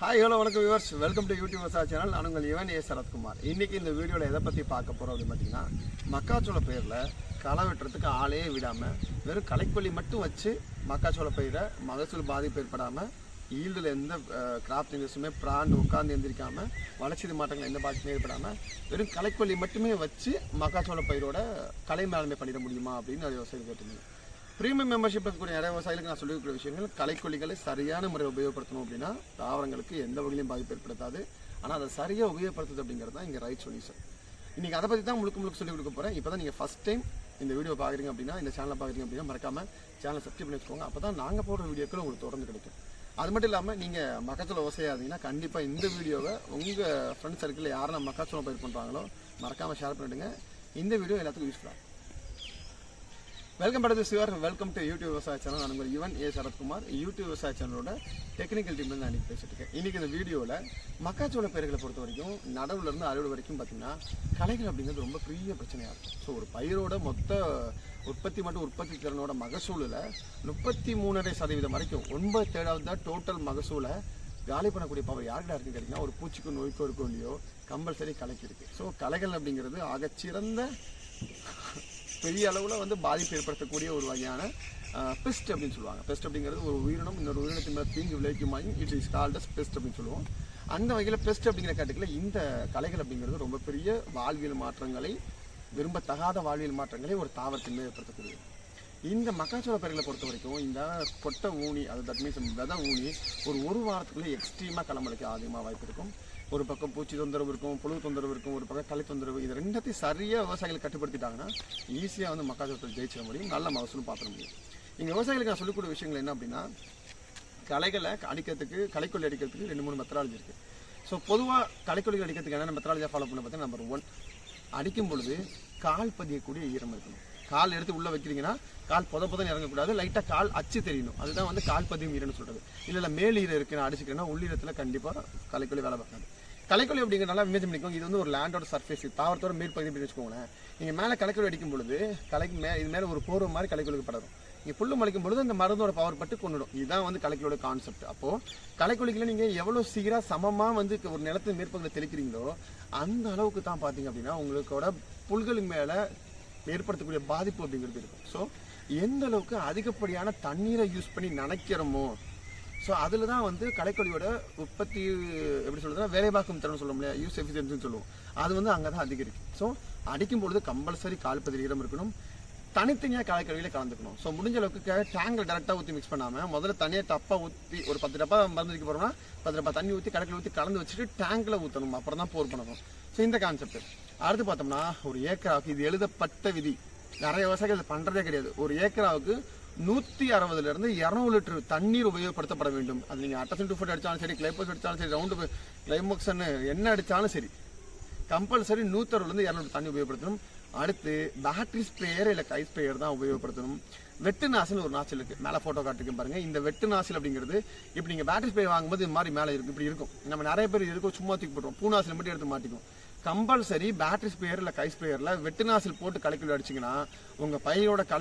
Hi hello வணக்கம் viewers welcome to YouTube விவசாய channel நான் உங்கள் ஏ சரத்குமார். இன்னைக்கு இந்த வீடியோவில் எதை பற்றி பார்க்க போகிறோம் அப்படின்னு பார்த்தீங்கன்னா மக்காச்சோள பயிரில் களை வெட்டுறதுக்கு ஆளே விடாமல் வெறும் களைக்கொல்லி மட்டும் வச்சு மக்காச்சோள பயிரை மகசூல் பாதிப்பு ஏற்படாமல் ஈல்டில் எந்த கிராப் சேஞ்சஸுமே பிராண்டு உட்கார்ந்து எந்திரிக்காமல் வளர்ச்சி மாற்றங்கள் எந்த பாதிப்புமே ஏற்படாமல் வெறும் களைக்கொல்லி மட்டுமே வச்சு மக்காச்சோள பயிரோட கலை மேலாண்மை பண்ணிட முடியுமா அப்படின்னு நிறைய யோசனை கேட்டிருந்தேன். ப்ரீமியம் மெம்பர்ஷிப் இருக்கக்கூடிய நிறைய விவசாயிகளுக்கு நான் சொல்லியிருக்கிற விஷயங்கள் கலைக்கொல்லிகளை சரியான முறையில் உபயோகப்படுத்தணும் அப்படின்னா தாவரங்களுக்கு எந்த வகையிலும் பாதிப்பு ஏற்படுத்தாது. ஆனால் அதை சரியாக உபயோகப்படுத்துது அப்படிங்கிறது தான் இங்கே ரைட் சொல்யூஷன் இன்றைக்கி அதை பற்றி தான் முழுக்க முழுக்க சொல்லிக் கொடுக்க போகிறேன் இப்போ தான் நீங்கள் ஃபஸ்ட் டைம் இந்த வீடியோ பார்க்குறீங்க அப்படின்னா இந்த சேனலை பார்க்குறீங்க அப்படின்னா மறக்காமல் சேனலை சப்ஸ்கிரைப் பண்ணி வச்சுக்கோங்க. அப்போ தான் நாங்கள் போடுற வீடியோக்கள் உங்களுக்கு தொடர்ந்து கிடைக்கும். அது மட்டும் இல்லாமல் நீங்கள் மக்காச்சோள விவசாயிங்கன்னா கண்டிப்பாக இந்த வீடியோவை உங்கள் ஃப்ரெண்ட்ஸ் சர்க்கிளில் யாரெல்லாம் மக்காச்சோளம் பயிர் பண்ணுறாங்களோ மறக்காமல் ஷேர் பண்ணிவிடுங்க இந்த வீடியோ எல்லாத்துக்கும் யூஸ்ஃபுல்லாக வெல்கம் பட் சிவர் வெல்கம் டு யூடியூப் விவசாய சேனல் நான் உங்கள் யுவன் ஏ சரத்குமார் யூடியூப் விவசாய சேனலோட டெக்னிக்கல் டீம்ல நான் பேசிட்டுருக்கேன் பேசிட்டு இன்னைக்கு இந்த வீடியோவில் மக்காச்சோள பயிர்களை பொறுத்த வரைக்கும் நடவுலேருந்து அறுவடை வரைக்கும் பார்த்தீங்கன்னா களைகள் அப்படிங்கிறது ரொம்ப பெரிய பிரச்சனையாக இருக்கும். ஸோ ஒரு பயிரோட மொத்த உற்பத்தி மட்டும் உற்பத்தி திறனோட மகசூலில் முப்பத்தி மூணரை சதவீதம் வரைக்கும் ஒன்பது ஏழாவது தான் டோட்டல் மகசூலை காலி பண்ணக்கூடிய பவர் யார்கிட்ட இருக்குன்னு கேட்டிங்கன்னா ஒரு பூச்சிக்கோ நோய்க்கோ இருக்கோ இல்லையோ கம்பல்சரி கலைக்கு இருக்குது ஸோ கலைகள் அப்படிங்கிறது ஆகச்சிறந்த பெரிய அளவில் வந்து பாதிப்பு ஏற்படுத்தக்கூடிய ஒரு வகையான பெஸ்ட் அப்படின்னு சொல்லுவாங்க. பெஸ்ட் அப்படிங்கிறது ஒரு உயிரினம் இன்னொரு உயிரினத்தின் மேலே தீங்கு விளைவிக்குமாயும் it is called as pest அப்படின்னு சொல்லுவோம். அந்த வகையில் பெஸ்ட் அப்படிங்கிற கேட்டகிரியில் இந்த கலைகள் அப்படிங்கிறது ரொம்ப பெரிய வாழ்வியல் மாற்றங்களை விரும்பத்தகாத வாழ்வியல் மாற்றங்களை ஒரு தாவரத்தின் மேல் ஏற்படுத்தக்கூடியது. இந்த மக்காச்சோள பயிர்களை பொறுத்த வரைக்கும் இந்த கொட்டை ஊனி அது தட் மீன்ஸ் விதை ஊனி ஒரு ஒரு வாரத்துக்குள்ளே எக்ஸ்ட்ரீமாக களமளிக்க அதிகமாக வாய்ப்பு இருக்கும். ஒரு பக்கம் பூச்சி தொந்தரவு இருக்கும் புழு தொந்தரவு இருக்கும் ஒரு பக்கம் களை தொந்தரவு இது ரெண்டத்தையும் சரியாக விவசாயிகள் கட்டுப்படுத்திட்டாங்கன்னா ஈஸியாக வந்து மக்காச்சோளத்தில் ஜெயிச்சிட முடியும் நல்ல மகசூலும் பார்த்துட முடியும். இங்கே விவசாயிகளுக்கு நான் சொல்லிக்கூடிய விஷயங்கள் என்ன அப்படின்னா களைகளை அடிக்கிறதுக்கு களைக்கொல்லி அடிக்கிறதுக்கு ரெண்டு மூணு மெத்தடாலஜி இருக்குது ஸோ பொதுவாக களைக்கொல்லிகள் அடிக்கிறதுக்கு என்னென்ன மெத்தடாலஜியாக ஃபாலோ பண்ண பார்த்தீங்கன்னா நம்பர் ஒன் அடிக்கும் பொழுது கால் பதியக்கூடிய ஈரம் இருக்கணும். கால் எடுத்து உள்ளே வைக்கிறீங்கன்னா கால் புத புதன் இறங்கக்கூடாது. லைட்டாக கால் அச்சு தெரியணும். அதுதான் வந்து கால் பதிவு ஈரன்னு சொல்கிறது இல்லை இல்லை மேல் ஈரம் இருக்கு நான் அடிச்சுக்கிறேன்னா உள்ளீரத்தில் கண்டிப்பாக கலைக்கொலி வேலை பார்க்காது. கலைக்கொலி அப்படிங்கிற நல்லா இமேஜ் பண்ணிக்கோங்க இது வந்து ஒரு லேண்டோட சர்ஃபேஸ் தாவரத்தோட மேற்பகுதி அப்படின்னு வச்சுக்கோங்களேன். நீங்கள் மேலே கலைக்கொலி அடிக்கும் பொழுது கலைக்கு மே இது மேலே ஒரு போர்வை மாதிரி கலைக்கொலிக்கு படரும். நீங்கள் புல்லு முளைக்கும் பொழுது அந்த மருந்தோட பவர் பட்டு கொண்டுடும். இதுதான் வந்து கலைக்கொலியோட கான்செப்ட் அப்போது கலைக்கொலிக்கில் நீங்கள் எவ்வளோ சீக்கிரம் சமமாக வந்து ஒரு நிலத்து மேற்பகுதியில் தெளிக்கிறீங்களோ அந்த அளவுக்கு தான் பார்த்தீங்க அப்படின்னா உங்களுக்கோட புல்களுக்கு மேலே ஏற்படுத்தக்கூடிய பாதிப்பு அப்படிங்கிறது இருக்கும். ஸோ எந்த அளவுக்கு அதிகப்படியான தண்ணீரை யூஸ் பண்ணி நினைக்கிறோமோ ஸோ அதில் தான் வந்து களைக்கொல்லியோட உற்பத்தி எப்படி சொல்றதுன்னா வேலைவாக்கும் திறன் சொல்ல முடியாது யூஸ் எஃபிஷியன்சின்னு சொல்லுவோம். அது வந்து அங்கே தான் அதிகரிக்கும். ஸோ அடிக்கும் பொழுது கம்பல்சரி கால் பதில் இருக்கணும். தனித்தனியாக களைக்கொல்லியில கலந்துக்கணும். ஸோ முடிஞ்ச அளவுக்கு டேங்கில் டேரெக்டாக ஊற்றி மிக்ஸ் பண்ணாமல் முதல்ல தனியாக டப்பாக ஊற்றி ஒரு பத்து டப்பா மருந்து வைக்க போகிறோம்னா பத்து டப்பா தண்ணி ஊற்றி களைக்கொல்லி ஊற்றி கலந்து வச்சுட்டு டேங்கில் ஊற்றணும் அப்புறம் தான் போர் பண்ணணும். ஸோ இந்த கான்செப்ட் அடுத்து பார்த்தோம்னா ஒரு ஏக்கராவுக்கு இது எழுதப்பட்ட விதி. நிறைய விவசாயிகள் இது பண்றதே கிடையாது. ஒரு ஏக்கராவுக்கு நூற்றி அறுபதுல இருந்து இரநூறு லிட்டர் தண்ணீர் உபயோகப்படுத்தப்பட வேண்டும். அது நீங்கள் அட்டசன் டூ அடித்தாலும் சரி கிளைபோஸ் அடித்தாலும் சரி ரவுண்டு கிளைமோக்ஸன்னு என்ன அடித்தாலும் சரி கம்பல்சரி நூற்றறுபதுலேருந்து இரநூறு தண்ணி உபயோகப்படுத்தணும். அடுத்து பேட்டரி ஸ்ப்ரேயர் இல்லை கை ஸ்ப்ரேயர் தான் உபயோகப்படுத்தணும். வெட்டு நாசில் ஒரு நாசில் இருக்குது மேலே ஃபோட்டோ காட்டுக்கு பாருங்க. இந்த வெட்டு நாசில் அப்படிங்கிறது இப்போ நீங்கள் பேட்டரி ஸ்ப்ரே வாங்கும்போது இது மாதிரி மேலே இருக்கும் இப்படி இருக்கும். நம்ம நிறைய பேர் இருக்கும் சும்மா தூக்கி போட்டுருவோம். பூ நாசில் மட்டும் எடுத்து மாட்டிக்கும் கம்பல்சரி பேட்டரி ஸ்பேயர் இல்லை கை ஸ்பேயரில் வெட்டு நாசில் போட்டு களைக்கல் அடிச்சிங்கன்னா உங்கள் பயிரோட க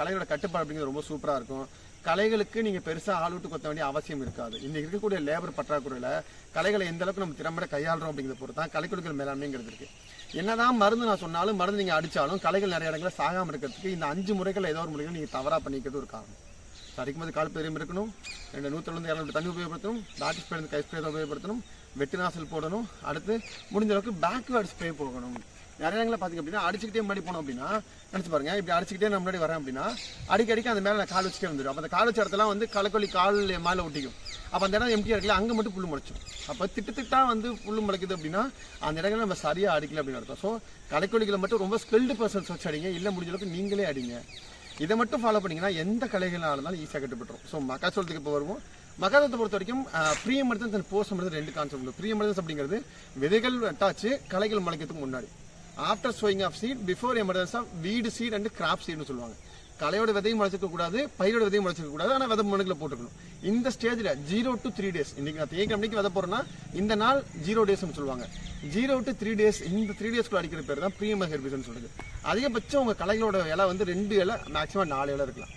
கலையோட கட்டுப்பாடு அப்படிங்கிறது ரொம்ப சூப்பராக இருக்கும். கலைகளுக்கு நீங்கள் பெருசாக ஆள் விட்டு கொத்த வேண்டிய அவசியம் இருக்காது. இன்றைக்கி இருக்கக்கூடிய லேபர் பற்றாக்குறையில் கலைகளை எந்த அளவுக்கு நம்ம திறம்பட கையாளுறோம் அப்படிங்கிறத பொறுத்து தான் கலைக்குழுக்கள் மேலாண்மைங்கிறது இருக்கு. என்னதான் மருந்து நான் சொன்னாலும் மருந்து நீங்கள் அடித்தாலும் கலைகள் நிறைய இடங்களில் சாகாமல் இருக்கிறதுக்கு இந்த அஞ்சு முறைகள் ஏதோ ஒரு முறைகள் நீங்கள் தவறாக பண்ணிக்கிறது ஒரு காரணம் சரிக்கும் போது கால் பெரியம் இருக்கணும். ரெண்டு நூற்றிலிருந்து இரநூறு தண்ணி உபயோகப்படுத்தணும். பேட்டரி ஸ்ப்ரே கை ஸ்ப்ரே உபயோகப்படுத்தணும். வெட்டு நாசல் போடணும். அடுத்து முடிஞ்ச அளவுக்கு பேக்வேர்ட் ஸ்ப்ரே போகணும். நிறைய இடங்களில் பார்த்திங்க அப்படின்னா அடிச்சுக்கிட்டே முன்னாடி போனோம் அப்படின்னா நினச்சி பாருங்க இப்படி அடிச்சுக்கிட்டே நான் முன்னாடி வரேன் அப்படின்னா அடிக்கடிக்கு அந்த மேலே நான் கால் வச்சுட்டே வந்துடும் அப்போ அந்த கால் வச்ச இடத்துலாம் வந்து களைக்கொல்லி கால் மேலே ஒட்டிக்கும். அப்போ அந்த இடம் எம்டியாக இருக்குல்ல அங்கே மட்டும் புல் முளைச்சும் அப்போ திட்டு திட்டா வந்து புல் முளைக்குது அப்படின்னா அந்த இடங்களை நம்ம சரியாக அடிக்கல அப்படின்னு அர்த்தம். ஸோ களைக்கொல்லிகளை மட்டும் ரொம்ப ஸ்கில்டு பர்சன்ஸ் வச்சு அடிங்க. இல்லை முடிஞ்ச அளவுக்கு நீங்களே அடிங்க. இதை மட்டும் ஃபாலோ பண்ணீங்கன்னா எந்த கலைகளாக இருந்தாலும் ஈஸியாக கட்டுப்பட்டுரும். ஸோ மக்காச்சோளத்துக்கு இப்போ வருவோம். மகாதத்தை பொறுத்த வரைக்கும் pre emergence and post emergence ரெண்டு கான்செப்ட் உண்டு. ப்ரீ எமர்ஜென்ஸ் அப்படிங்கிறது விதைகள் நட்டாச்சு களைகள் முளைக்கிறதுக்கு முன்னாடி. After sowing of seed before emergence of weed seed and crop சீட்னு சொல்லுவாங்க. கலையோட விதையும் முளைச்சிக்க கூடாது பயிரோட விதையும் முளைச்சிக்க கூடாது ஆனால் விதை மண்ணுக்குள்ள போட்டுக்கணும். இந்த ஸ்டேஜில் ஜீரோ டு த்ரீ டேஸ் இன்னைக்கு நான் தேங்க மணிக்கு விதை போகிறேன்னா இந்த நாள் ஜீரோ டேஸ்னு சொல்லுவாங்க. ஜீரோ டு த்ரீ டேஸ் இந்த த்ரீ டேஸ்க்குள்ள அடிக்கிற பேர் தான் ப்ரீமியம் ஹெர்பிசன் சொல்லுது அதிகபட்சம் உங்கள் கலைகளோட இலை வந்து ரெண்டு இலை மேக்ஸிமம் நாலு இலை இருக்கலாம்.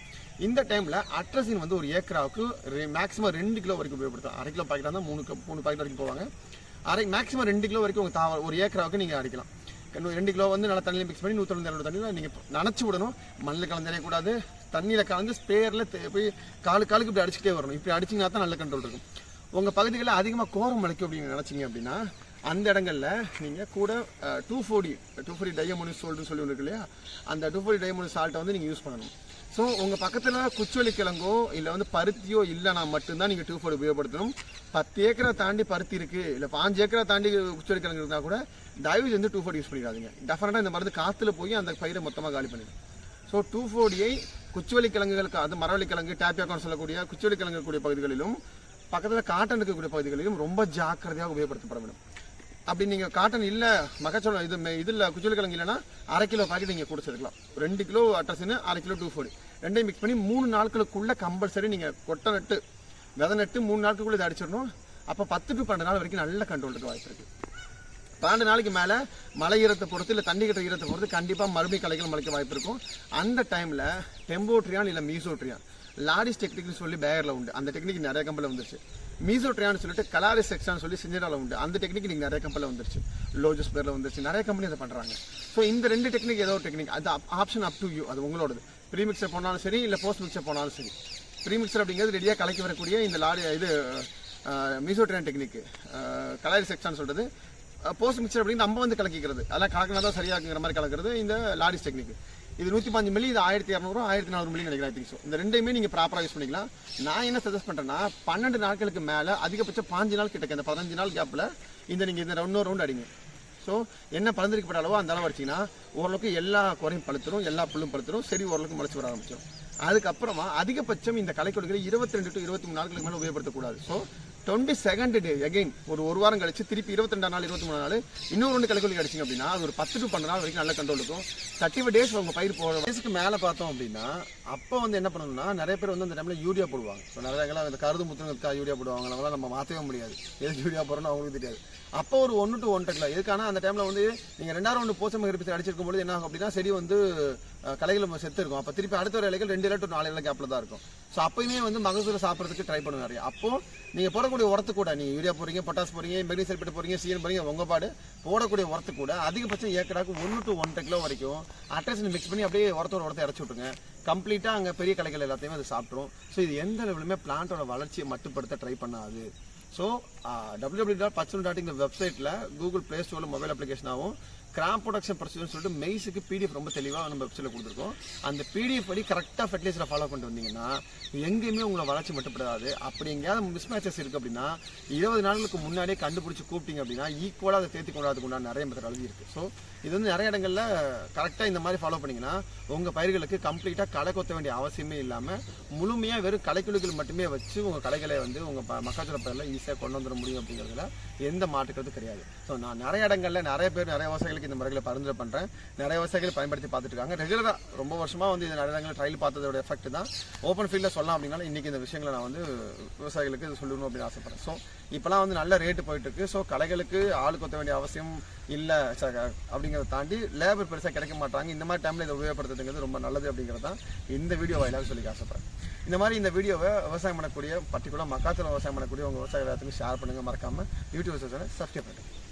இந்த டைமில் அட்ரஸின் வந்து ஒரு ஏக்கராவுக்கு மேக்ஸிமம் ரெண்டு கிலோ வரைக்கும் உபயோகப்படுத்தலாம். அரை கிலோ பாக்கெட்டாக இருந்தால் மூணு மூணு பாக்கெட் வரைக்கும் போவாங்க. அரை மேக்ஸிமம் ரெண்டு கிலோ வரைக்கும் உங்கள் தாவ ஒரு ஏக்கராவுக்கு நீங்கள் அடிக்கலாம். ரெண்டு கிலோ வந்து நல்லா தண்ணியில் மிக்ஸ் பண்ணி நூற்றி இரநூறு தண்ணியில் நீங்கள் நனைச்சி விடணும். மண்ணில் கலந்துடக்கூடாது தண்ணியில் கலந்து ஸ்பேரில் போய் காலு காலுக்கு இப்படி அடிச்சுட்டே வரணும். இப்படி அடிச்சிங்கன்னா தான் நல்ல கண்ட்ரோல் இருக்கும். உங்கள் பகுதிகளில் அதிகமாக கோரம் முளைக்கும் அப்படின்னு நினச்சிங்க அப்படின்னா அந்த இடங்கள்ல நீங்கள் கூட டூ ஃபோர்டி டூ ஃபோர்டி டையமோனி சோல்ட்னு சொல்லி ஒன்று இருக்கு இல்லையா? அந்த டூ ஃபோர்டி டையமோனி சால்ட்டை வந்து நீங்கள் யூஸ் பண்ணணும். ஸோ உங்கள் பக்கத்தில் குச்சுவலி கிழங்கோ இல்லை வந்து பருத்தியோ இல்லைனா மட்டும்தான் நீங்கள் டூ ஃபோர்டி உபயோகப்படுத்தணும். பத்து ஏக்கரை தாண்டி பருத்தி இருக்குது இல்லை பாஞ்சு ஏக்கரை தாண்டி குச்சுவலி கிழங்கு இருந்தால் கூட தயவு செஞ்சு டூ ஃபோர்டி யூஸ் பண்ணிடாதீங்க டெஃபினட்டாக இந்த மருந்து காற்றுல போய் அந்த பயிரை மொத்தமாக காலி பண்ணிடும் ஸோ டூ ஃபோர்டியை குச்சுவலி கிழங்குகளுக்கு அது மரவள்ளி கிழங்கு டேப்பியாக்கான் சொல்லக்கூடிய குச்சுவலி கிழங்கு கூடிய பகுதிகளிலும் பக்கத்தில் காட்டன் இருக்கக்கூடிய பகுதிகளிலும் ரொம்ப ஜாக்கிரதையாக உபயோகப்படுத்தப்பட வேண்டும். அப்படி நீங்கள் காட்டன் இல்லை மகச்சோளம் இது இதில் குச்சுவலி கிழங்கு இல்லைன்னா அரை கிலோ பாக்கெட் நீங்கள் கூட சேர்க்கலாம் ரெண்டு கிலோ அட்ரஸ்னு அரை கிலோ டூ ஃபோர்டி ரெண்டையும் மிக்ஸ் பண்ணி மூணு நாட்களுக்குள்ளே கம்பல்சரி நீங்கள் கொட்டை நட்டு விதை நட்டு மூணு நாட்களுக்குள்ளே இதை அடிச்சிடணும். அப்போ பத்து டு பன்னெண்டு நாள் வரைக்கும் நல்ல கண்ட்ரோல் இருக்க வாய்ப்பு இருக்குது பன்னெண்டு நாளைக்கு மேலே மழை ஈரத்தை பொறுத்து இல்லை தண்ணி கட்டுற ஈரத்தை பொறுத்து கண்டிப்பாக மறுபடியும் கலைகள் முளைக்க வாய்ப்பு இருக்கும். அந்த டைமில் டெம்போட்ரியான் இல்லை மீசோட்ரியான் லாடிஸ் டெக்னிக்னு சொல்லி பேயரில் உண்டு. அந்த டெக்னிக் நிறைய கம்பெனியில் வந்துருச்சு. மீசோட்ரியான்னு சொல்லிட்டு கலாரிஸ் எக்ஸான்னு சொல்லி செஞ்சிடால உண்டு. அந்த டெக்னிக் நீங்கள் நிறைய கம்பெனியில் வந்துருச்சு. லோஜஸ் பேரில் வந்துருச்சு. நிறைய கம்பெனி அதை பண்ணுறாங்க ஸோ இந்த ரெண்டு டெக்னிக் ஏதோ ஒரு டெக்னிக் அது ஆப்ஷன் அப் டு யூ அது உங்களோடது. ப்ரீ மிக்சர் போனாலும் சரி இல்லை போஸ்ட் மிக்சர் போனாலும் சரி. ப்ரீ மிக்சர் அப்படிங்கிறது ரெடியாக கலக்கி வரக்கூடிய இந்த லாரி இது மீசோட்ரியான் டெக்னிக் கலாரிஸ் எக்ஸான்னு சொல்கிறது போஸ்ட் மிக்சர் அப்படின்னு நம்ம வந்து கலக்கிக்கிறது. அதெல்லாம் கலக்கினா தான் சரியாகுங்கிற மாதிரி கலக்கிறது இந்த லாரிஸ் டெக்னிக் இது நூற்றி பாஞ்சு மில்லி இது ஆயிரத்தி இரநூறு ஆயிரத்தி நானூறு மில்லி நினைக்கிறேன் திங்க் ஸோ இந்த ரெண்டையுமே நீங்கள் ப்ராப்பராக யூஸ் பண்ணிக்கலாம். நான் என்ன சஜஸ்ட் பண்ணுறேன்னா பன்னெண்டு நாட்களுக்கு மேலே அதிகபட்சம் பாஞ்சு நாள் கிட்டக்க இந்த பதினஞ்சு நாள் கேப்பில் இந்த நீங்கள் இந்த இன்னொரு ரவுண்ட் அடிங்க. ஸோ என்ன பலந்திருக்கப்பட்ட அளவோ அந்த அளவு அடிச்சிங்கன்னா ஓரளவுக்கு எல்லா குறையும் பழுத்துரும் எல்லா புல்லும் பழுத்துரும் செடி ஓரளவுக்கு முளைச்சி வர ஆரம்பிச்சிடும் அதுக்கப்புறமா அதிகபட்சம் இந்த கலைக்கொடிகளை இருபத்தி ரெண்டு டு இருபத்தி மூணு நாட்களுக்கு மேலே உபயோகப்படுத்தக்கூடாது. So twenty second day again ஒரு ஒரு வாரம் கழிச்சு திருப்பி இருபத்தி ரெண்டாம் நாள் இருபத்தி மூணு நாள் இன்னொரு ரெண்டு கலைக்கொல்லி கிடைச்சிங்க அப்படின்னா அது ஒரு பத்து டு பன்னெண்டு நாள் வரைக்கும் நல்ல கண்ட்ரோல் இருக்கும். தேர்ட்டி ஃபைவ் டேஸ் உங்கள் பயிர் போகிற வயசுக்கு மேலே பார்த்தோம் அப்படின்னா அப்போ வந்து என்ன பண்ணணும்னா நிறைய பேர் வந்து அந்த டைமில் யூரியா போடுவாங்க. ஸோ நிறைய இந்த அந்த கருது முத்துனதுக்காக யூரியா போடுவாங்க. அவங்களாம் நம்ம மாற்றவே முடியாது. எதுக்கு யூரியா போடுறோம்னு அவங்களுக்கு தெரியாது. அப்போ ஒரு ஒன்று டு ஒன் கிலோ எதுக்கான அந்த டைமில் வந்து நீங்கள் ரெண்டாயிரம் ஒன்று போசம் கருப்பிச்சு அடிச்சிருக்கும் பொழுது என்ன ஆகும் அப்படின்னா செடி வந்து கலைகள் நம்ம செத்து இருக்கும் அப்போ திருப்பி அடுத்த ஒரு இலைகள் ரெண்டு இலை டு நாலு இலை கேப்பில் தான் இருக்கும். ஸோ அப்பயுமே வந்து மகசூலை சாப்பிட்றதுக்கு ட்ரை பண்ணுங்க நிறைய. அப்போ நீங்கள் போடக்கூடிய உரத்து கூட நீங்கள் யூரியா போகிறீங்க பொட்டாஸ் போகிறீங்க மெக்னீசியம் சல்பேட் போறீங்க சீன் போறீங்க உங்கள் பாடு போடக்கூடிய உரத்து கூட அதிகபட்சம் ஏக்கராக்கு ஒன்று டு ஒன்றரை கிலோ வரைக்கும் அட்ரஸ் மிக்ஸ் பண்ணி அப்படியே உரத்தோட உரத்தை இறச்சி விட்டுருங்க. கம்ப்ளீட்டாக அங்கே பெரிய கலைகள் எல்லாத்தையுமே அது சாப்பிட்ரும் ஸோ இது எந்த லெவலுமே பிளான்ட்டோட வளர்ச்சியை மட்டுப்படுத்த ட்ரை பண்ணாது. ஸோ டபிள்யூ டபிள்யூ டாட் பச்சல் டாட் இந்த வெப்சைட்டில் கூகுள் ப்ளே ஸ்டோரில் மொபைல் அப்ளிகேஷனாகவும் கிராப் ப்ரொடக்ஷன் ப்ரொசீஜர்னு சொல்லிட்டு மெய்ஸுக்கு பிடிஎஃப் ரொம்ப தெளிவாக நம்ம வெப்சைட்டில் கொடுத்துருக்கோம். அந்த பிடிஎஃப் படி கரெக்டாக ஃபெர்டிலைசரை ஃபாலோ பண்ணிட்டு வந்தீங்கன்னா எங்கேயுமே உங்களை வளர்ச்சி மட்டுப்படாது. அப்படி எங்கேயாவது மிஸ் மேட்சஸ் இருக்குது அப்படின்னா இருபது நாளுக்கு முன்னாடியே கண்டுபிடிச்சி கூப்பிட்டீங்க அப்படின்னா ஈக்குவலாக அதை தேர்த்தி கொண்டாடுறதுக்கு உண்டான நிறைய மெத்தடாலஜி இருக்குது ஸோ இது வந்து நிறைய இடங்களில் கரெக்டாக இந்த மாதிரி ஃபாலோ பண்ணிங்கன்னா உங்கள் பயிர்களுக்கு கம்ப்ளீட்டாக களை கொத்த வேண்டிய அவசியமே இல்லாமல் முழுமையாக வெறும் களைக்குழுக்கள் மட்டுமே வச்சு உங்கள் களைகளை வந்து உங்கள் மக்காச்சோள பயிரில் ஈஸியாக கொண்டு வந்துட முடியும் அப்படிங்கிறதுல எந்த மாற்றுக்கிறது கிடையாது. ஸோ நான் நிறைய இடங்களில் நிறைய பேர் நிறைய விவசாயிகளுக்கு இந்த முறைகளை பரிந்துரை பண்ணுறேன் நிறைய விவசாயிகள் பயன்படுத்தி பார்த்துட்டு இருக்காங்க. ரெகுலராக ரொம்ப வருஷமாக வந்து இது நிறைய ட்ரையல் பார்த்ததோட எஃபெக்ட் தான். ஓப்பன் ஃபீல்டில் சொல்லலாம் அப்படின்னாலும் இன்றைக்கி இந்த விஷயங்களை நான் வந்து விவசாயிகளுக்கு இது சொல்லணும் அப்படின்னு ஆசைப்பட்றேன். ஸோ இப்போலாம் வந்து நல்ல ரேட்டு போயிட்டுருக்கு ஸோ கலைகளுக்கு ஆள் கொத்த வேண்டிய அவசியம் இல்லை அப்படிங்கிறத தாண்டி லேபர் பெருசாக கிடைக்க மாட்டாங்க. இந்த மாதிரி டைமில் இதை உபயோகப்படுத்துறதுங்கிறது ரொம்ப நல்லது அப்படிங்கிறது தான் இந்த வீடியோ வாயிலாக சொல்லி ஆசைப்பட்றேன். இந்த மாதிரி இந்த வீடியோவை விவசாயம் பண்ணக்கூடிய பர்டிகுலர் மக்காத்தில் விவசாயம் பண்ணக்கூடிய உங்கள் விவசாய எல்லாத்துக்கும் ஷேர் பண்ணுங்கள் மறக்காமல் யூடியூப் சேனல் சப்ஸ்கிரைப் பண்ணுங்கள்